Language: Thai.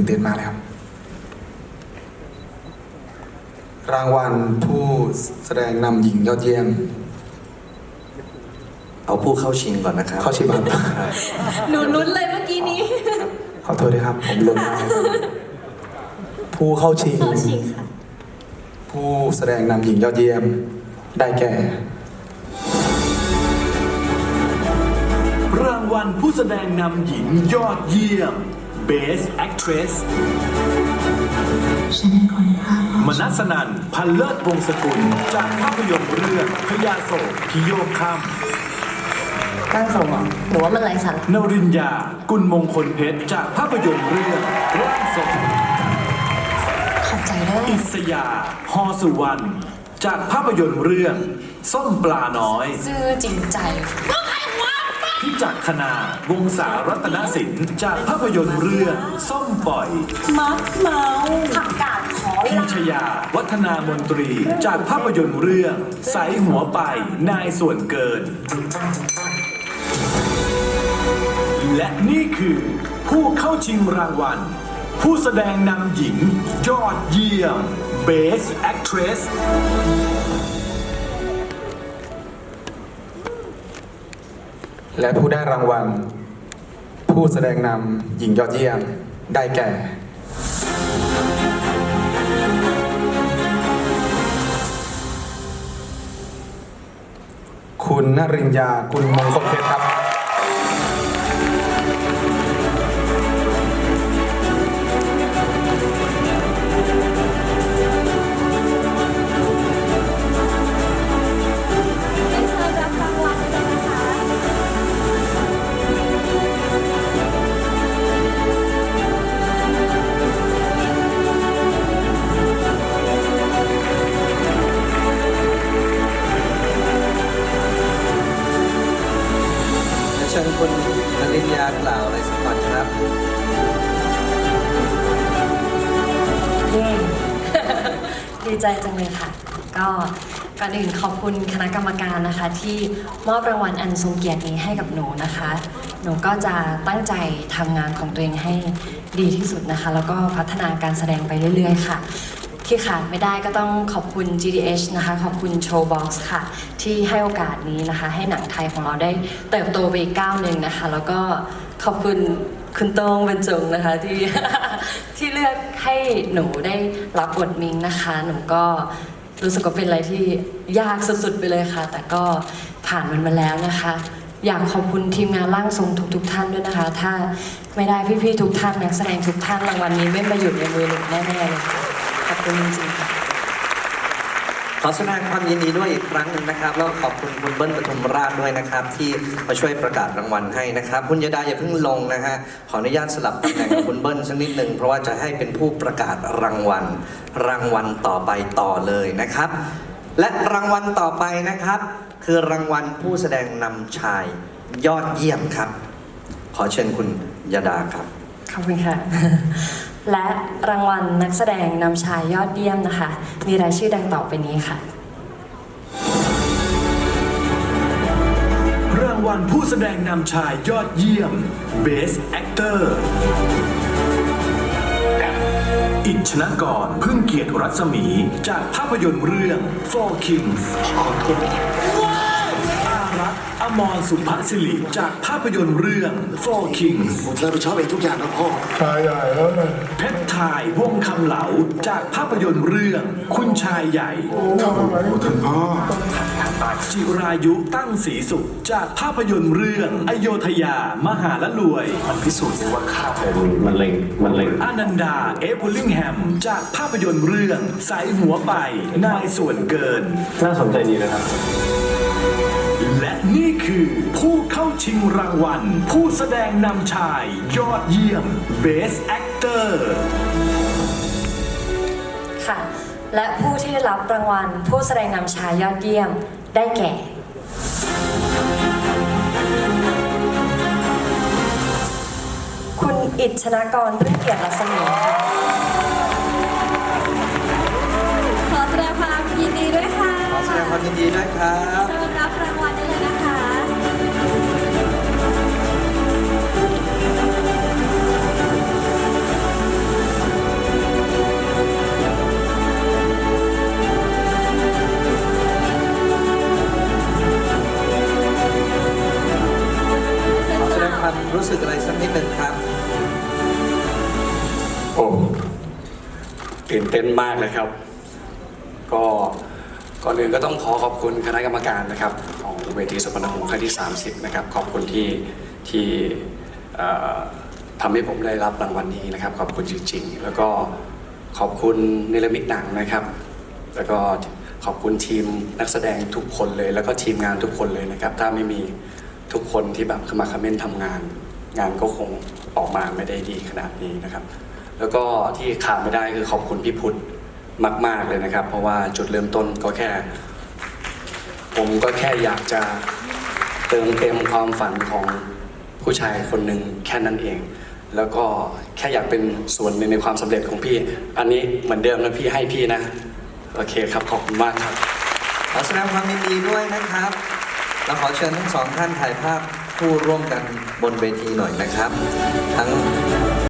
ตื่นเต้นมากเลยครับ รางวัลผู้แสดงนำหญิงยอดเยี่ยม เอาผู้เข้าชิงก่อนนะครับเข้าชิงก่อนครับหนูลุ้นเลยเมื่อกี้นี้ ขอโทษด้วยครับ ผมลุ้นมากผู้เข้าชิง เข้าชิงค่ะ ผู้แสดงนำหญิงยอดเยี่ยม ได้แก่ รางวัลผู้แสดงนำหญิงยอดเยี่ยม Best Actress มนัสนันพันเลิศวงศ์สกุล จากภาพยนตร์เรื่องพญาโศกพิโยคค่ตั้งส่งเหรอหนูว่ามันไรสาระำนรินยา กุลมงคลเพชร จากภาพยนตร์เรื่องร่างทรงขอบใจด้วยอิสยา ฮอสุวรรณ จากภาพยนตร์เรื่อง ส้มปลาน้อย ซื่อจริงใจ พิจักคณาวงศารัตนสินจากภาพยนตร์เรื่องส้มปล่อย มักเมาผักกาดขอพีลาชยา วัฒนามนตรีจากภาพยนตร์เรื่องใสหัวไปนายส่วนเกิน และนี่คือผู้เข้าชิงรางวัล ผู้แสดงนำหญิง ยอดเยี่ยม Best Actress และผู้ได้รางวัล ผู้แสดงนำหญิงยอดเยี่ยมได้แก่คุณนรินยาคุณมงคลเพชรครับ ดีใจจังเลยค่ะ ก็ก่อนอื่นขอบคุณคณะกรรมการนะคะ ที่มอบรางวัลอันทรงเกียรตินี้ให้กับหนูนะคะ หนูก็จะตั้งใจทำงานของตัวเองให้ดีที่สุดนะคะ แล้วก็พัฒนาการแสดงไปเรื่อย ๆ ค่ะ ที่ขาดไม่ได้ก็ต้องขอบคุณ GDH นะคะ ขอบคุณ Showbox ค่ะ ที่ให้โอกาสนี้นะคะ ให้หนังไทยของเราได้เติบโตไปอีกก้าวหนึ่งนะคะ แล้วก็ขอบคุณ คุณโต้งบรรจงนะคะที่ ที่เลือกให้หนูได้รับบทมิงนะคะ หนูก็รู้สึกว่าเป็นอะไรที่ยากสุดๆไปเลยค่ะ แต่ก็ผ่านมันมาแล้วนะคะ อยากขอบคุณทีมงานร่างทรงทุกๆท่านด้วยนะคะ ถ้าไม่ได้พี่ๆทุกท่านนักแสดงทุกท่านรางวัลนี้ไม่มาอยู่ในมือหนูแน่ๆเลยค่ะขอบคุณจริงๆค่ะ ขอแสดงความยินดีด้วยอีกครั้งหนึ่งนะครับแล้วขอบคุณคุณเบิ้ลปทุมราชด้วยนะครับ ที่มาช่วยประกาศรางวัลให้นะครับ คุณยดาอย่าเพิ่งลงนะฮะขออนุญาตสลับตำแหน่งกับคุณเบิ้ลสักนิดหนึ่งเพราะว่าจะให้เป็นผู้ประกาศรางวัล รางวัลต่อไปต่อเลยนะครับ และรางวัลต่อไปนะครับ คือรางวัลผู้แสดงนำชายยอดเยี่ยมครับ ขอเชิญคุณยดาครับ ขอบคุณค่ะ และรางวัลนักแสดงนำชายยอดเยี่ยมนะคะ มีรายชื่อดังต่อไปนี้ค่ะ รางวัลผู้แสดงนำชายยอดเยี่ยม Best Actor อิชนกรพึ่งเกียรติรัศมี จากภาพยนตร์เรื่อง Four Kings อารักษ์ อมรสุภศิริจากภาพยนตร์เรื่อง Four Kings ผมจะรับผิดชอบเองทุกอย่างนะพ่อ ชายใหญ่เออเพชรไทยวงคำเหลาจากภาพยนตร์เรื่อง คุณชายใหญ่ท่านพ่อ จิรายุตั้งศรีสุขจากภาพยนตร์เรื่องอโยธยามหาละรวย มันพิสูจน์ได้ว่าข้าเป็นมันเร็งมันเร็งอานันดาเอฟบูลลิงแฮมจากภาพยนตร์เรื่องสายหัวไปนายส่วนเกิน น่าสนใจดีนะครับ และนี่คือผู้เข้าชิงรางวัล ผู้แสดงนำชาย ยอดเยี่ยม Best Actor ค่ะ และผู้ที่ได้รับรางวัล ผู้แสดงนำชายยอดเยี่ยมได้แก่ คุณอิชนากรพึ่งเกียรติรัศมีค่ะ ขอแสดงความยินดีด้วยค่ะ ขอแสดงความยินดีด้วยครับ โอ้ตื่นเต้นมากเลยครับ ก็ก่อนอื่นก็ต้องขอขอบคุณคณะกรรมการนะครับ ของเวทีสุพรรณหงส์ครั้งที่ 30 นะครับ ขอบคุณที่ที่ทำให้ผมได้รับรางวัลนี้นะครับ ขอบคุณจริง ๆ แล้วก็ขอบคุณเนลมิตหนังนะครับ แล้วก็ขอบคุณทีมนักแสดงทุกคนเลย แล้วก็ทีมงานทุกคนเลยนะครับ ถ้าไม่มีทุกคนที่แบบเข้ามาคอมเมนต์ทำงาน งานก็คงออกมาไม่ได้ดีขนาดนี้นะครับ แล้วก็ที่ขาดไม่ได้คือขอบคุณพี่พุทธมาก ๆเลยนะครับ เพราะว่าจุดเริ่มต้นก็แค่ ผมก็แค่อยากจะเติมเต็มความฝันของผู้ชายคนหนึ่งแค่นั้นเอง แล้วก็แค่อยากเป็นส่วนหนึ่งในความสำเร็จของพี่ อันนี้เหมือนเดิมนะพี่ให้พี่นะ โอเคครับขอบคุณมากครับ ขอแสดงความยินดีด้วยนะครับ เราขอเชิญทั้งสองท่านถ่ายภาพคู่ร่วมกันบนเวทีหน่อยนะครับ ทั้ง